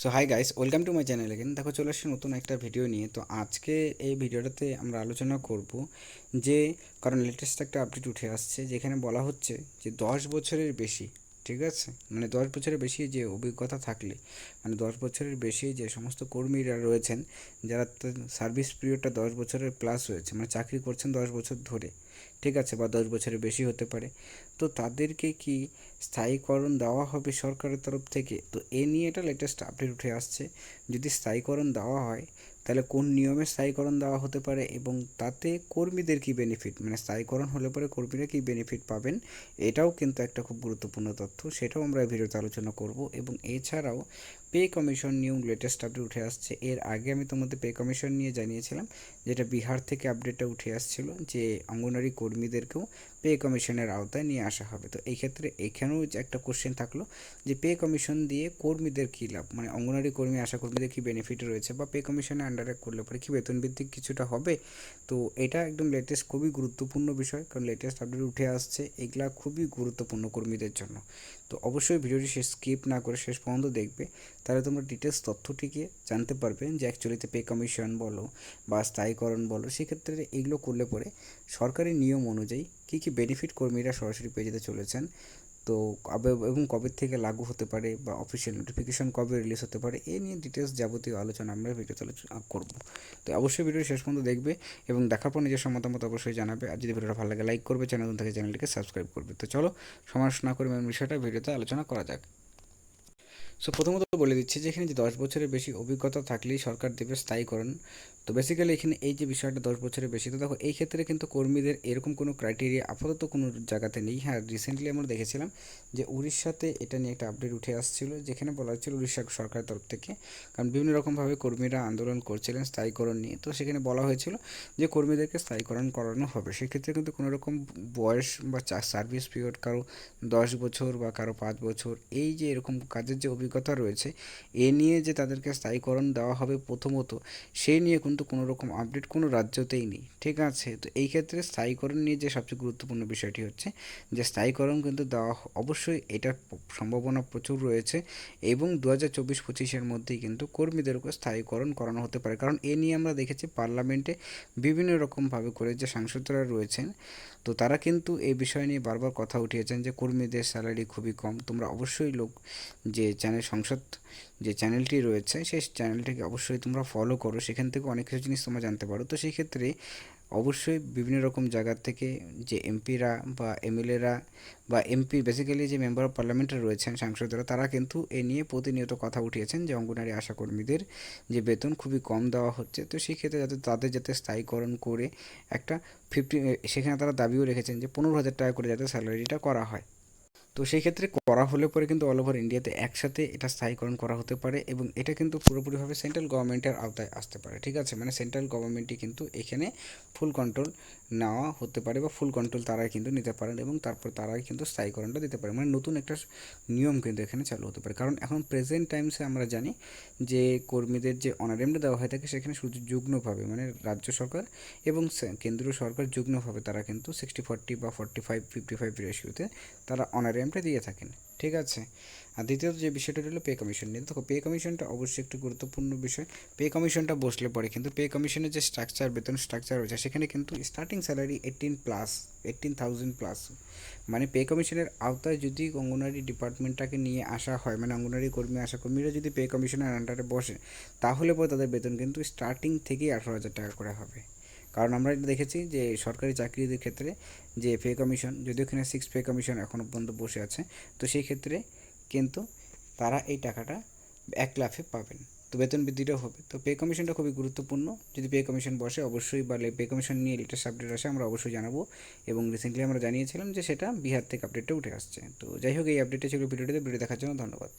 So hi guys welcome to my channel again দেখো, চলে আসছি নতুন একটা ভিডিও নিয়ে। তো আজকে এই ভিডিওটাতে আমরা আলোচনা করব যে, কারণ লেটেস্ট একটা আপডেট উঠে আসছে, যেখানে বলা হচ্ছে যে, দশ বছরের বেশি, ঠিক আছে? মানে দশ বছরের বেশি যে অভিজ্ঞতা থাকলে মানে দশ বছরের বেশি যে সমস্ত কর্মীরা রয়েছেন, যারা সার্ভিস পিরিয়ডটা দশ বছরের প্লাস হয়েছে মানে চাকরি করছেন দশ বছর ধরে। ঠিক আছে, বা দশ বছরের বেশি হতে পারে। তো তাদেরকে কি স্থায়ীকরণ দেওয়া হবে সরকারের তরফ থেকে? তো এ নিয়ে এটা লেটেস্ট আপডেট উঠে আসছে। যদি স্থায়ীকরণ দেওয়া হয়, তাহলে কোন নিয়মে স্থায়ীকরণ দেওয়া হতে পারে এবং তাতে কর্মীদের কি বেনিফিট মানে স্থায়ীকরণ হলে পরে কর্মীরা কি বেনিফিট পাবেন? এটাও কিন্তু একটা খুব গুরুত্বপূর্ণ তথ্য, সেটাও আমরা ভিডিওতে আলোচনা করব। এবং এছাড়াও pay commission new latest update উঠে আসছে। এর আগে আমি তোমাদের পে কমিশন নিয়ে জানিয়েছিলাম, যেটা বিহার থেকে আপডেটটা উঠে আসছিল যে অঙ্গনারী কর্মীদেরকেও পে কমিশনের আওতায় নিয়ে আসা হবে। তো এই ক্ষেত্রে এখানেও একটা কোশ্চেন থাকল যে পে কমিশন দিয়ে কর্মীদের কী লাভ? মানে অঙ্গনারী কর্মী, আশা কর্মীদের কী বেনিফিট রয়েছে? বা পে কমিশনের আন্ডারে করলে পরে কী বেতন বৃদ্ধি কিছুটা হবে? তো এটা একদম লেটেস্ট খুবই গুরুত্বপূর্ণ বিষয়, কারণ লেটেস্ট আপডেট উঠে আসছে। এগুলা খুবই গুরুত্বপূর্ণ কর্মীদের জন্য। তো অবশ্যই ভিডিওটি শেষ স্কিপ না করে শেষ পর্যন্ত দেখবে। তাহলে তোমরা ডিটেলস তথ্যটিকে জানতে পারবে যে অ্যাকচুয়ালিতে পে কমিশন বলো বা স্থায়ীকরণ বলো, সেক্ষেত্রে এগুলো করলে পরে সরকারি নিয়ম অনুযায়ী কী কী বেনিফিট কর্মীরা সরাসরি পেয়ে যেতে চলেছেন, তো কবে এবং কবে থেকে লাগু হতে পারে বা অফিসিয়াল নোটিফিকেশন কবে রিলিজ হতে পারে এই নিয়ে ডিটেলস যাবতীয় আলোচনা আমরা ভিডিওতে আলোচনা করব। তো অবশ্যই ভিডিও শেষ পর্যন্ত দেখবে এবং দেখার পর নিজের মতামত অবশ্যই জানাবে, আর যদি ভিডিওটা ভালো লাগে লাইক করবে, চ্যানেল থেকে, চ্যানেলটিকে সাবস্ক্রাইব করবে। তো চলো সমাজ না করে বিষয়টা ভিডিওতে আলোচনা করা যাক। সো প্রথমত বলে দিচ্ছি যে এখানে যে দশ বছরের বেশি অভিজ্ঞতা থাকলেই সরকার দেবে স্থায়ীকরণ তো বেসিক্যালি এখানে এই যে বিষয়টা দশ বছরের বেশি, তো দেখো এই ক্ষেত্রে কিন্তু কর্মীদের এরকম কোনো ক্রাইটেরিয়া আপাতত কোনো জায়গাতে নেই। হ্যাঁ রিসেন্টলি আমরা দেখেছিলাম যে উড়িষ্যাতে এটা নিয়ে একটা আপডেট উঠে আসছিল, যেখানে বলা হচ্ছিল উড়িষ্যা সরকারের তরফ থেকে। কারণ বিভিন্ন রকমভাবে কর্মীরা আন্দোলন করছিলেন স্থায়ীকরণ নিয়ে। তো সেখানে বলা হয়েছিল যে কর্মীদেরকে স্থায়ীকরণ করানো হবে। সেক্ষেত্রে কিন্তু কোনো রকম বয়স বা সার্ভিস পিরিয়ড কারও দশ বছর বা কারও পাঁচ বছর, এই যে এরকম কাজের যে অভিজ্ঞতা রয়েছে। এ নিয়ে যে তাদেরকে স্থায়ীকরণ দেওয়া হবে প্রথমত সেই নিয়ে কিন্তু কোনো রকম আপডেট কোনো রাজ্যতেই নেই, ঠিক আছে? তো এই ক্ষেত্রে স্থায়ীকরণ নিয়ে যে সবচেয়ে গুরুত্বপূর্ণ বিষয়টি হচ্ছে যে, স্থায়ীকরণ কিন্তু দেওয়া অবশ্যই এটার সম্ভাবনা প্রচুর রয়েছে এবং দু হাজার চব্বিশ পঁচিশের মধ্যেই কিন্তু কর্মীদেরকে স্থায়ীকরণ করানো হতে পারে। কারণ এ নিয়ে আমরা দেখেছি পার্লামেন্টে বিভিন্ন রকমভাবে করে যে সাংসদরা রয়েছেন, তো তারা কিন্তু এই বিষয় নিয়ে বারবার কথা উঠিয়েছেন যে, কর্মীদের স্যালারি খুবই কম, তোমরা অবশ্যই লোক, যে চ্যানেল সংসদ যে চ্যানেলটি রয়েছে, সেই চ্যানেলটিকে অবশ্যই তোমরা ফলো করো। সেখান থেকে অনেক কিছু জিনিস তোমরা জানতে পারো। তো সেই ক্ষেত্রে অবশ্যই বিভিন্ন রকম জায়গা থেকে যে এমপিরা বা এমএলএরা বা এমপি বেসিক্যালি যে মেম্বার অফ পার্লামেন্টে রয়েছেন, সাংসদরা, তারা কিন্তু এ নিয়ে প্রতিনিয়ত কথা উঠিয়েছেন যে অঙ্গনারী আশাকর্মীদের যে বেতন খুবই কম দেওয়া হচ্ছে। তো সেই ক্ষেত্রে যাতে তাদের যাতে স্থায়ীকরণ করে একটা ফিফটি সেখানে তারা দাবিও রেখেছেন যে পনেরো হাজার টাকা করে যাতে স্যালারিটা করা হয়। তো সেই ক্ষেত্রে করা হলে পরে কিন্তু অল ওভার ইন্ডিয়াতে একসাথে এটা স্থায়ীকরণ করা হতে পারে এবং এটা কিন্তু পুরোপুরিভাবে সেন্ট্রাল গভর্নমেন্টের আওতায় আসতে পারে, ঠিক আছে? মানে সেন্ট্রাল গভর্নমেন্টই কিন্তু এখানে ফুল কন্ট্রোল নেওয়া হতে পারে বা ফুল কন্ট্রোল তারাই কিন্তু নিতে পারেন এবং তারপর তারাই কিন্তু স্থায়ীকরণটা দিতে পারে। মানে নতুন একটা নিয়ম কিন্তু এখানে চালু হতে পারে। কারণ এখন প্রেজেন্ট টাইমসে আমরা জানি যে কর্মীদের যে অনারেমটা দেওয়া হয়ে থাকে সেখানে শুধু যুগ্মভাবে মানে রাজ্য সরকার এবং কেন্দ্রীয় সরকার যুগ্মভাবে তারা কিন্তু সিক্সটি ফর্টি বা ফর্টি ফাইভ ফিফটি ফাইভ রেশিওতে তারা অনারেমটা দিয়ে থাকেন, ঠিক আছে? আর দ্বিতীয়ত যে বিষয়টা হলো পে কমিশন নিয়ে। দেখো পে কমিশনটা অবশ্যই একটি গুরুত্বপূর্ণ বিষয়। পে কমিশনটা বসলে পরে কিন্তু পে কমিশনের যে স্ট্রাকচার বেতন স্ট্রাকচার রয়েছে, সেখানে কিন্তু starting salary eighteen plus eighteen thousand plus মানে পে কমিশনের আওতায় যদি অঙ্গনারী ডিপার্টমেন্টটাকে নিয়ে আসা হয় মানে অঙ্গনারী কর্মী, আশা কর্মীরা যদি পে কমিশনের আন্ডারে বসে, তাহলে পরে তাদের বেতন কিন্তু স্টার্টিং থেকেই আঠারো হাজার টাকা করে হবে। কারণ আমরা এটা দেখেছি যে সরকারি চাকরিদের ক্ষেত্রে যে পে কমিশন যদিও এখানে সিক্স পে কমিশন এখনও পর্যন্ত বসে আছে, তো সেই ক্ষেত্রে কিন্তু তারা এই টাকাটা এক লাফে পাবেন। তো বেতন বৃদ্ধিটাও হবে। তো পে কমিশনটা খুবই গুরুত্বপূর্ণ। যদি পে কমিশন বসে, অবশ্যই বা পে কমিশন নিয়ে লেটেস্ট আপডেট আসে, আমরা অবশ্যই জানাব। এবং রিসেন্টলি আমরা জানিয়েছিলাম যে সেটা বিহার থেকে আপডেটটা উঠে আসছে। তো যাই হোক, এই আপডেটটা ছিল ভিডিওটিতে। ভিডিও দেখার জন্য ধন্যবাদ।